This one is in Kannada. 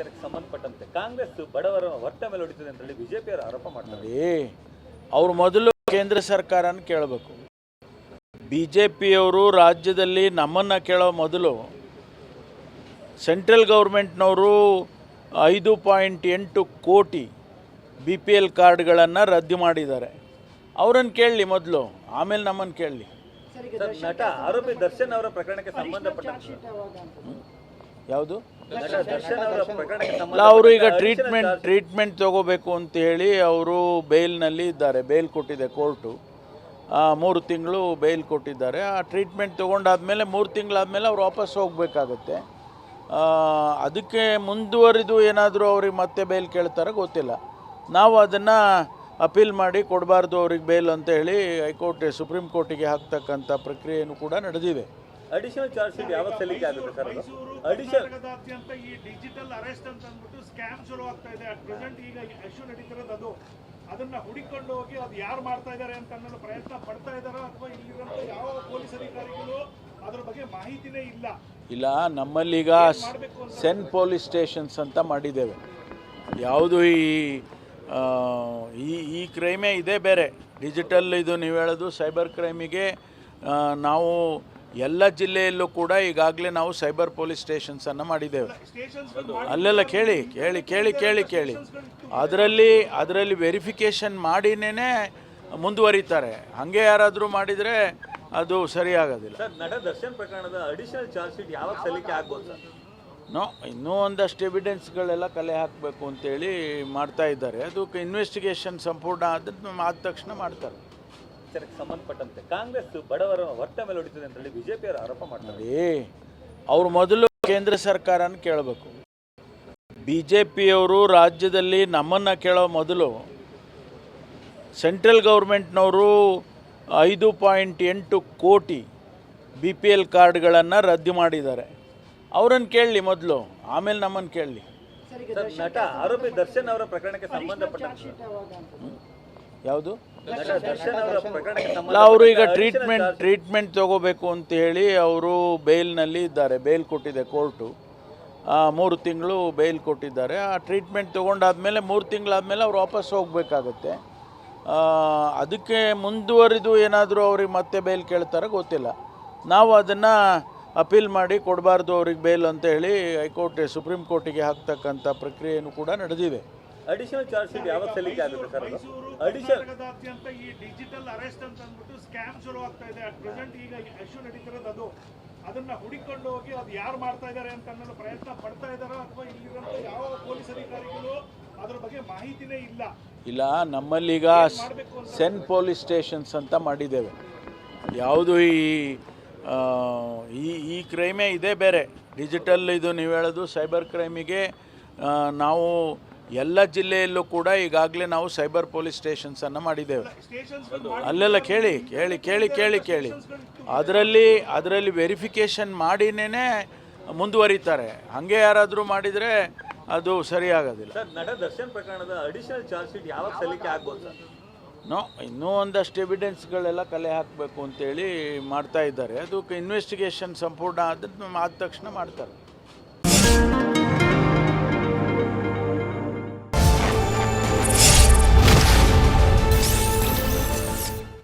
ವಿಚಾರಕ್ಕೆ ಸಂಬಂಧಪಟ್ಟಂತೆ ಕಾಂಗ್ರೆಸ್ ಬಡವರ ಹೊಟ್ಟೆ ಮೇಲೆ ಹೊಡಿತದೆ ಅಂತ ಹೇಳಿ ಬಿಜೆಪಿ ಆರೋಪ ಮಾಡ್ತಾರೆ. ಅವ್ರು ಮೊದಲು ಕೇಂದ್ರ ಸರ್ಕಾರನ ಕೇಳಬೇಕು. ಬಿಜೆಪಿಯವರು ಜೆ ಪಿಯವರು ರಾಜ್ಯದಲ್ಲಿ ನಮ್ಮನ್ನು ಕೇಳೋ ಮೊದಲು ಸೆಂಟ್ರಲ್ ಗೌರ್ಮೆಂಟ್ನವರು ಐದು ಪಾಯಿಂಟ್ ಎಂಟು ಕೋಟಿ ಬಿ ಪಿ ಎಲ್ ಕಾರ್ಡ್ಗಳನ್ನು ರದ್ದು ಮಾಡಿದ್ದಾರೆ. ಅವರನ್ನು ಕೇಳಲಿ ಮೊದಲು ಆಮೇಲೆ ನಮ್ಮನ್ನು ಕೇಳಲಿ. ಸರ್ ನಟ ಆರೋಪಿ ದರ್ಶನ್ ಅವರ ಪ್ರಕರಣಕ್ಕೆ ಸಂಬಂಧಪಟ್ಟಂತೆ ಯಾವುದು? ಅವರು ಈಗ ಟ್ರೀಟ್ಮೆಂಟ್ ಟ್ರೀಟ್ಮೆಂಟ್ ತಗೋಬೇಕು ಅಂತ ಹೇಳಿ ಅವರು ಬೇಲ್ನಲ್ಲಿ ಇದ್ದಾರೆ. ಬೇಲ್ ಕೊಟ್ಟಿದೆ ಕೋರ್ಟು ಮೂರು ತಿಂಗಳು ಬೇಲ್ ಕೊಟ್ಟಿದ್ದಾರೆ. ಆ ಟ್ರೀಟ್ಮೆಂಟ್ ತೊಗೊಂಡಾದಮೇಲೆ ಮೂರು ತಿಂಗಳಾದಮೇಲೆ ಅವ್ರು ವಾಪಸ್ ಹೋಗಬೇಕಾಗತ್ತೆ. ಅದಕ್ಕೆ ಮುಂದುವರಿದು ಏನಾದರೂ ಅವ್ರಿಗೆ ಮತ್ತೆ ಬೇಲ್ ಕೇಳ್ತಾರೆ ಗೊತ್ತಿಲ್ಲ. ನಾವು ಅದನ್ನು ಅಪೀಲ್ ಮಾಡಿ ಕೊಡಬಾರ್ದು ಅವ್ರಿಗೆ ಬೇಲ್ ಅಂತ ಹೇಳಿ ಹೈಕೋರ್ಟ್ ಸುಪ್ರೀಂ ಕೋರ್ಟಿಗೆ ಹಾಕ್ತಕ್ಕಂಥ ಪ್ರಕ್ರಿಯೆಯೂ ಕೂಡ ನಡೆದಿದೆ. ಅಡಿಷನಲ್ ಚಾರ್ಜ್ ಶೀಟ್ ಯಾವಾಗ ಸಲ್ಲಿಕೆ ಆಗುತ್ತೆ ಸರ್ ಅದು? ಅಡಿಷನಲ್ ಅಂತ ಈ ಡಿಜಿಟಲ್ ಅರೆಸ್ಟ್ ಅಂತ ಅಂದ್ಬಿಟ್ಟು ಸ್ಕ್ಯಾಮ್ ಶುರು ಆಗ್ತಾ ಇದೆ. ಅಟ್ ಪ್ರೆಸೆಂಟ್ ಈಗ ಇಶ್ಯೂ ನಡೀತಿರೋದು ಅದು. ಅದನ್ನ ಹುಡಿಕೊಂಡು ಹೋಗಿ ಅದು ಯಾರು ಮಾಡ್ತಾ ಇದ್ದಾರೆ ಅಂತ ಅನ್ನೋದು ಪ್ರಯತ್ನ ಪಡ್ತಾ ಇದಾರೋ ಅಥವಾ ಇಲ್ಲಿರುವಂತ ಯಾವ ಪೊಲೀಸ್ ಅಧಿಕಾರಿಗಳು ಅದ್ರ ಬಗ್ಗೆ ಮಾಹಿತಿನೇ ಇಲ್ಲ? ಇಲ್ಲ ಈಗ ಸೆನ್ ಪೊಲೀಸ್ ಸ್ಟೇಷನ್ಸ್ ಅಂತ ಮಾಡಿದ್ದೇವೆ. ಯಾವುದು ಈ ಈ ಈ ಕ್ರೈಮೇ ಇದೇ ಬೇರೆ. ಡಿಜಿಟಲ್ ಇದು ನೀವು ಹೇಳೋದು ಸೈಬರ್ ಕ್ರೈಮಿಗೆ ನಾವು ಎಲ್ಲ ಜಿಲ್ಲೆಯಲ್ಲೂ ಕೂಡ ಈಗಾಗಲೇ ನಾವು ಸೈಬರ್ ಪೊಲೀಸ್ ಸ್ಟೇಷನ್ಸನ್ನು ಮಾಡಿದ್ದೇವೆ. ಅಲ್ಲೆಲ್ಲ ಕೇಳಿ ಕೇಳಿ ಕೇಳಿ ಕೇಳಿ ಕೇಳಿ. ಅದರಲ್ಲಿ ಅದರಲ್ಲಿ ವೆರಿಫಿಕೇಷನ್ ಮಾಡಿನೇ ಮುಂದುವರಿತಾರೆ. ಹಾಗೆ ಯಾರಾದರೂ ಮಾಡಿದರೆ ಅದು ಸರಿಯಾಗೋದಿಲ್ಲ. ಸರ್ ನಟ ದರ್ಶನ್ ಪ್ರಕರಣದ ಅಡಿಷನಲ್ ಚಾರ್ಜ್ ಶೀಟ್ ಯಾವಾಗ ಸಲ್ಲಿಕೆ ಆಗ್ಬೋದು ಸರ್? ನೋ ಇನ್ನೂ ಒಂದಷ್ಟು ಎವಿಡೆನ್ಸ್ಗಳೆಲ್ಲ ಕಲೆ ಹಾಕಬೇಕು ಅಂತೇಳಿ ಮಾಡ್ತಾ ಇದ್ದಾರೆ. ಅದಕ್ಕೆ ಇನ್ವೆಸ್ಟಿಗೇಷನ್ ಸಂಪೂರ್ಣ ಆದ ಆದ ತಕ್ಷಣ ಮಾಡ್ತಾರೆ. ವಿಚಾರಕ್ಕೆ ಸಂಬಂಧಪಟ್ಟಂತೆ ಕಾಂಗ್ರೆಸ್ ಬಡವರ ಹೊಟ್ಟೆ ಮೇಲೆ ಹೊಡಿತದೆ ಅಂತ ಹೇಳಿ ಬಿಜೆಪಿಯವರು ಆರೋಪ ಮಾಡ್ತಾರೆ. ಅವ್ರು ಮೊದಲು ಕೇಂದ್ರ ಸರ್ಕಾರನ ಕೇಳಬೇಕು. ಬಿ ಜೆ ಪಿಯವರು ರಾಜ್ಯದಲ್ಲಿ ನಮ್ಮನ್ನು ಕೇಳೋ ಮೊದಲು ಸೆಂಟ್ರಲ್ ಗೌರ್ಮೆಂಟ್ನವರು ಐದು ಪಾಯಿಂಟ್ ಎಂಟು ಕೋಟಿ ಬಿ ಪಿ ಎಲ್ ಕಾರ್ಡ್ಗಳನ್ನು ರದ್ದು ಮಾಡಿದ್ದಾರೆ. ಅವರನ್ನು ಕೇಳಲಿ ಮೊದಲು ಆಮೇಲೆ ನಮ್ಮನ್ನು ಕೇಳಲಿ. ಸರ್ ನಟ ಆರೋಪಿ ದರ್ಶನ್ ಅವರ ಪ್ರಕರಣಕ್ಕೆ ಸಂಬಂಧಪಟ್ಟಂತೆ. ಯಾವುದು? ಅವರು ಈಗ ಟ್ರೀಟ್ಮೆಂಟ್ ಟ್ರೀಟ್ಮೆಂಟ್ ತಗೋಬೇಕು ಅಂತ ಹೇಳಿ ಅವರು ಬೇಲ್ನಲ್ಲಿ ಇದ್ದಾರೆ ಬೇಲ್ ಕೊಟ್ಟಿದೆ ಕೋರ್ಟು. ಮೂರು ತಿಂಗಳು ಬೇಲ್ ಕೊಟ್ಟಿದ್ದಾರೆ. ಆ ಟ್ರೀಟ್ಮೆಂಟ್ ತೊಗೊಂಡಾದಮೇಲೆ ಮೂರು ತಿಂಗಳಾದಮೇಲೆ ಅವ್ರು ವಾಪಸ್ ಹೋಗಬೇಕಾಗತ್ತೆ. ಅದಕ್ಕೆ ಮುಂದುವರಿದು ಏನಾದರೂ ಅವ್ರಿಗೆ ಮತ್ತೆ ಬೇಲ್ ಕೇಳ್ತಾರೆ ಗೊತ್ತಿಲ್ಲ. ನಾವು ಅದನ್ನು ಅಪೀಲ್ ಮಾಡಿ ಕೊಡಬಾರ್ದು ಅವ್ರಿಗೆ ಬೇಲ್ ಅಂತ ಹೇಳಿ ಹೈಕೋರ್ಟ್ ಸುಪ್ರೀಂ ಕೋರ್ಟಿಗೆ ಹಾಕ್ತಕ್ಕಂಥ ಪ್ರಕ್ರಿಯೆಯೂ ಕೂಡ ನಡೆದಿದೆ. ಅಡಿಷನಲ್ ಚಾರ್ಜ್ ಶೀಟ್ ಯಾವಾಗ ಸಲ್ಲಿಕೆ ಆಗುತ್ತೆ ಸರ್ ಅದು? ಅಡಿಷನಲ್ ಕರ್ನಾಟಕದಾದ್ಯಂತ ಈ ಡಿಜಿಟಲ್ ಅರೆಸ್ಟ್ ಅಂತ ಅಂದ್ಬಿಟ್ಟು ಸ್ಕ್ಯಾಮ್ ಶುರು ಆಗ್ತಾ ಇದೆ. ಅಟ್ ಪ್ರೆಸೆಂಟ್ ಈಗ ಇಶ್ಯೂ ನಡೀತಿರೋದು ಅದು. ಅದನ್ನ ಹುಡುಕೊಂಡು ಹೋಗಿ ಅದು ಯಾರು ಮಾಡ್ತಾ ಇದ್ದಾರೆ ಅಂತ ಅನ್ನೋದು ಪ್ರಯತ್ನ ಪಡ್ತಾ ಇದಾರ ಅಥವಾ ಇಲ್ಲಿರುವಂತ ಯಾವ ಪೊಲೀಸ್ ಅಧಿಕಾರಿಗಳು ಅದ್ರ ಬಗ್ಗೆ ಮಾಹಿತಿನೇ ಇಲ್ಲ. ಇಲ್ಲ ನಮ್ಮಲ್ಲೀಗ ಸೆನ್ ಪೊಲೀಸ್ ಸ್ಟೇಷನ್ಸ್ ಅಂತ ಮಾಡಿದ್ದೇವೆ. ಯಾವುದು ಈ ಈ ಈ ಕ್ರೈಮೇ ಇದೇ ಬೇರೆ. ಡಿಜಿಟಲ್ ಇದು ನೀವು ಹೇಳೋದು ಸೈಬರ್ ಕ್ರೈಮಿಗೆ ನಾವು ಎಲ್ಲ ಜಿಲ್ಲೆಯಲ್ಲೂ ಕೂಡ ಈಗಾಗಲೇ ನಾವು ಸೈಬರ್ ಪೊಲೀಸ್ ಸ್ಟೇಷನ್ಸನ್ನು ಮಾಡಿದ್ದೇವೆ. ಅಲ್ಲೆಲ್ಲ ಕೇಳಿ ಕೇಳಿ ಕೇಳಿ ಕೇಳಿ ಕೇಳಿ. ಅದರಲ್ಲಿ ಅದರಲ್ಲಿ ವೆರಿಫಿಕೇಷನ್ ಮಾಡಿನೇ ಮುಂದುವರಿತಾರೆ. ಹಾಗೆ ಯಾರಾದರೂ ಮಾಡಿದರೆ ಅದು ಸರಿಯಾಗೋದಿಲ್ಲ. ಸರ್ ನಟ ದರ್ಶನ್ ಪ್ರಕರಣದ ಅಡಿಷನಲ್ ಚಾರ್ಜ್ ಶೀಟ್ ಯಾವಾಗ ಸಲ್ಲಿಕೆ ಆಗ್ಬೋದು ಸರ್? ನೋ ಇನ್ನೂ ಒಂದಷ್ಟು ಎವಿಡೆನ್ಸ್ಗಳೆಲ್ಲ ಕಲೆ ಹಾಕಬೇಕು ಅಂತೇಳಿ ಮಾಡ್ತಾ ಇದ್ದಾರೆ. ಅದಕ್ಕೆ ಇನ್ವೆಸ್ಟಿಗೇಷನ್ ಸಂಪೂರ್ಣ ಆದ ಆದ ತಕ್ಷಣ ಮಾಡ್ತಾರೆ.